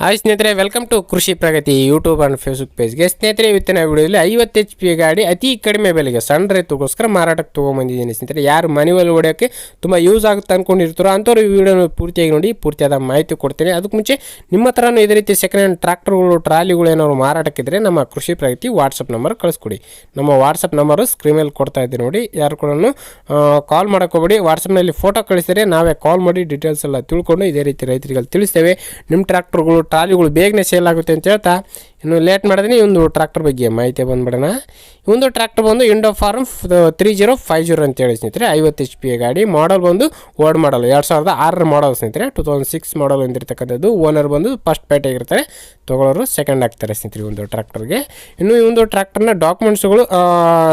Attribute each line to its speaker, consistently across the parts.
Speaker 1: Hi ಸ್ನೇಹಿತರೆ welcome to Krishi Pragati YouTube and Facebook ಪೇಜ್ಗೆ ಸ್ನೇಹಿತರೆ, ಇವತ್ತಿನ ವಿಡಿಯೋದಲ್ಲಿ ಐವತ್ತು ಎಚ್ ಪಿ ಗಾಡಿ ಅತಿ ಕಡಿಮೆ ಬೆಲೆಗೆ ಸಣ್ಣ ರೈತಗೋಸ್ಕರ ಮಾರಾಟಕ್ಕೆ ತೊಗೊಂಬಂದಿದ್ದೀನಿ. ಸ್ನೇಹಿತರೆ, ಯಾರು ಮನೆಯಲ್ಲಿ ಹೊಡೆಯೋಕ್ಕೆ ತುಂಬ ಯೂಸ್ ಆಗುತ್ತೆ ಅಂದ್ಕೊಂಡಿರ್ತಾರೋ ಅಂಥವ್ರು ಈ ವಿಡಿಯೋನ ಪೂರ್ತಿಯಾಗಿ ನೋಡಿ, ಪೂರ್ತಿಯಾದ ಮಾಹಿತಿ ಕೊಡ್ತೀನಿ. ಅದಕ್ಕೆ ಮುಂಚೆ ನಿಮ್ಮ ಹತ್ರನೂ ಇದೇ ರೀತಿ ಸೆಕೆಂಡ್ ಹ್ಯಾಂಡ್ ಟ್ರಾಕ್ಟರ್ಗಳು ಟ್ರಾಲಿಗಳು ಏನಾದ್ರು ಮಾರಾಟಕ್ಕಿದ್ರೆ ನಮ್ಮ ಕೃಷಿ ಪ್ರಗತಿ ವಾಟ್ಸಪ್ ನಂಬರ್ ಕಳಿಸ್ಕೊಡಿ. ನಮ್ಮ ವಾಟ್ಸಪ್ ನಂಬರು ಸ್ಕ್ರೀನಲ್ಲಿ ಕೊಡ್ತಾ ಇದ್ದೀನಿ ನೋಡಿ. ಯಾರು ಕೂಡ ಕಾಲ್ ಮಾಡೋಕೆ ಹೋಗ್ಬೇಡಿ. ವಾಟ್ಸಪ್ನಲ್ಲಿ ಫೋಟೋ ಕಳಿಸಿದರೆ ನಾವೇ ಕಾಲ್ ಮಾಡಿ ಡೀಟೇಲ್ಸ್ ಎಲ್ಲ ತಿಳ್ಕೊಂಡು ಇದೇ ರೀತಿ ರೈತರಿಗೆ ತಿಳಿಸ್ತೇವೆ. ನಿಮ್ಮ ಟ್ರ್ಯಾಕ್ಟರ್ಗಳು ಟ್ರಾಲಿಗಳು ಬೇಗನೆ ಸೇಲ್ ಆಗುತ್ತೆ ಅಂತ ಹೇಳ್ತಾ ಇನ್ನು ಲೇಟ್ ಮಾಡಿದ್ರೆ ಒಂದು ಟ್ರ್ಯಾಕ್ಟರ್ ಬಗ್ಗೆ ಮಾಹಿತಿ ಬಂದ್ಬಿಡೋಣ. ಒಂದು ಟ್ರ್ಯಾಕ್ಟರ್ ಬಂದು Indo Farm three zero five zero ಅಂತ ಹೇಳಿ ಸ್ನೇಹಿತರೆ, ಐವತ್ತು ಎಚ್ ಪಿ ಗಾಡಿ. ಮಾಡಲ್ ಬಂದು ಓಲ್ಡ್ ಮಾಡಲ್ ಎರಡು ಸಾವಿರದ ಆರರ ಮಾಡಲ್ ಸ್ನೇಹಿತರೆ ಟು ತೌಸಂಡ್ ಸಿಕ್ಸ್ ಮಾಡಲ್ ಹೊಂದಿರತಕ್ಕಂಥದ್ದು ಓನರ್ ಬಂದು ಫಸ್ಟ್ ಪೇಟೆ ಆಗಿರ್ತಾರೆ. ತೊಗೊಳೋರು ಸೆಕೆಂಡ್ ಆಗ್ತಾರೆ ಸ್ನೇಹಿತರೆ ಒಂದು ಟ್ರ್ಯಾಕ್ಟರ್ಗೆ ಇನ್ನು ಈ ಒಂದು ಟ್ರ್ಯಾಕ್ಟರ್ನ ಡಾಕ್ಯುಮೆಂಟ್ಸ್ಗಳು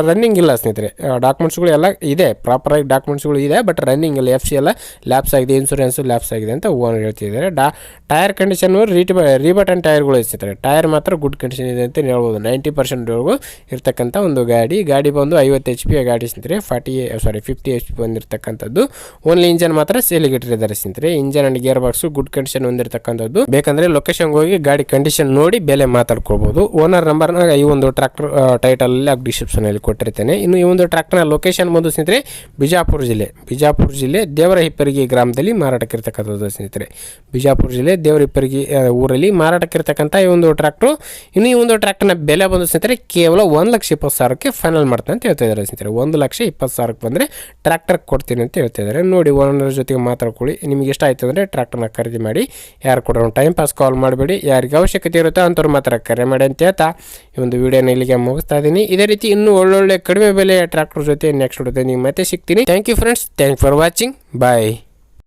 Speaker 1: ರನ್ನಿಂಗ್ ಇಲ್ಲ ಸ್ನೇಹಿತರೆ. ಡಾಕ್ಯುಮೆಂಟ್ಸ್ಗಳು ಎಲ್ಲ ಇದೆ. ಪ್ರಾಪರಾಗಿ ಡಾಕ್ಯುಮೆಂಟ್ಸ್ಗಳು ಇದೆ ಬಟ್ ರನ್ನಿಂಗ್ ಇಲ್ಲ ಎಫ್ ಸಿ ಎಲ್ಲ ಲ್ಯಾಪ್ಸ್ ಆಗಿದೆ ಇನ್ಸೂರೆನ್ಸು ಲ್ಯಾಪ್ಸ್ ಆಗಿದೆ ಅಂತ ಓನರ್ ಹೇಳ್ತಿದ್ದಾರೆ. ಡಾ ಟೈರ್ ಕಂಡೀಷನ್ ರೀಟ್ ರೀಬಟನ್ ಟೈರ್ಗಳು ಸ್ನೇಹಿತರೆ. ಟೈರ್ ಮಾತ್ರ ಗುಡ್ ಕಂಡೀಷನ್ ಇದೆ ಅಂತ ಹೇಳ್ಬೋದು. ನೈಂಟಿ ಪರ್ಸೆಂಟ್ವರೆಗೂ ಇರ್ತಕ್ಕಂಥ ಒಂದು ಗಾಡಿ. ಗಾಡಿ ಬಂದು ಐವತ್ತು ಎಚ್ ಪಿ ಗಾಡಿ ಸಿಂತರೆ forty sorry fifty H P ಬಂದಿರತಕ್ಕಂಥದ್ದು. ಓನ್ಲಿ ಇಂಜನ್ ಮಾತ್ರ ಸೇಲಿಗೆ ಇಟ್ಟಿದ್ದಾರೆ ಸಿಂತರೆ. Engine and gear box good condition ಹೊಂದಿರತಕ್ಕಂಥದ್ದು. ಬೇಕಂದ್ರೆ ಲೊಕೇಶನ್ಗೆ ಹೋಗಿ ಗಾಡಿ ಕಂಡೀಷನ್ ನೋಡಿ ಬೆಲೆ ಮಾತಾಡ್ಕೊಳ್ಬೋದು. ಓನರ್ ನಂಬರ್ನ ಈ ಒಂದು ಟ್ರಾಕ್ಟರ್ ಟೈಟಲ್ ಡಿಸ್ಕ್ರಿಪ್ಷನ್ ಅಲ್ಲಿ ಕೊಟ್ಟಿರ್ತೇನೆ. ಇನ್ನು ಈ ಒಂದು ಟ್ರಾಕ್ಟರ್ನ ಲೊಕೇಶನ್ ಬಂದು ಸ್ನೇಹಿತರೆ ಬಿಜಾಪುರ ಜಿಲ್ಲೆ. ಬಿಜಾಪುರ ಜಿಲ್ಲೆ ದೇವರ ಹಿಪ್ಪರಿಗೆ ಗ್ರಾಮದಲ್ಲಿ ಮಾರಾಟಕ್ಕಿರ್ತಕ್ಕಂಥದ್ದು ಸ್ನೇಹಿತರೆ ಬಿಜಾಪುರ ಜಿಲ್ಲೆ ದೇವರ ಹಿಪ್ಪರಿಗೆ ಊರಲ್ಲಿ ಮಾರಾಟಕ್ಕಿರ್ತಕ್ಕಂಥ ಈ ಒಂದು ಟ್ರಾಕ್ಟ್ರು ಇನ್ನು ಈ ಒಂದು ಟ್ರ್ಯಾಕ್ಟರ್ನ ಬೆಲೆ ಬಂದು ಸ್ನೇಹಿತರೆ, ಕೇವಲ ಒಂದು ಲಕ್ಷ ಇಪ್ಪತ್ತು ಸಾವಿರಕ್ಕೆ ಫೈನಲ್ ಮಾಡ್ತಾನೆ ಅಂತ ಹೇಳ್ತಾ ಇದ್ದಾರೆ ಸ್ನೇಹಿತರೆ. ಒಂದು ಲಕ್ಷ ಇಪ್ಪತ್ತು ಸಾವಿರಕ್ಕೆ ಬಂದರೆ ಟ್ರ್ಯಾಕ್ಟರ್ ಕೊಡ್ತೀನಿ ಅಂತ ಹೇಳ್ತಾ ಇದ್ದಾರೆ. ನೋಡಿ ಓನರ್ ಜೊತೆಗೆ ಮಾತಾಡ್ಕೊಳ್ಳಿ. ನಿಮಗೆ ಇಷ್ಟ ಆಯ್ತು ಅಂದರೆ ಟ್ರ್ಯಾಕ್ಟರ್ನ ಖರೀದಿ ಮಾಡಿ, ಯಾರು ಕೂಡ ಟೈಮ್ ಪಾಸ್ ಕಾಲ್ ಮಾಡಬೇಡಿ. ಯಾರಿಗೆ ಅವಶ್ಯಕತೆ ಇರುತ್ತೋ ಅಂಥವ್ರು ಮಾತ್ರ ಕರೆ ಮಾಡಿ ಅಂತ ಹೇಳ್ತಾ ಈ ಒಂದು ವಿಡಿಯೋನ ಇಲ್ಲಿಗೆ ಮುಗಿಸ್ತಾ ಇದ್ದೀನಿ. ಇದೇ ರೀತಿ ಇನ್ನೂ ಒಳ್ಳೊಳ್ಳೆ ಕಡಿಮೆ ಬೆಲೆಯ ಟ್ರ್ಯಾಕ್ಟರ್ ಜೊತೆ ನೆಕ್ಸ್ಟ್ ವಿಡಿಯೋದಲ್ಲಿ ನೀವು ಮತ್ತೆ ಸಿಗ್ತೀನಿ. Thank you friends thank for watching bye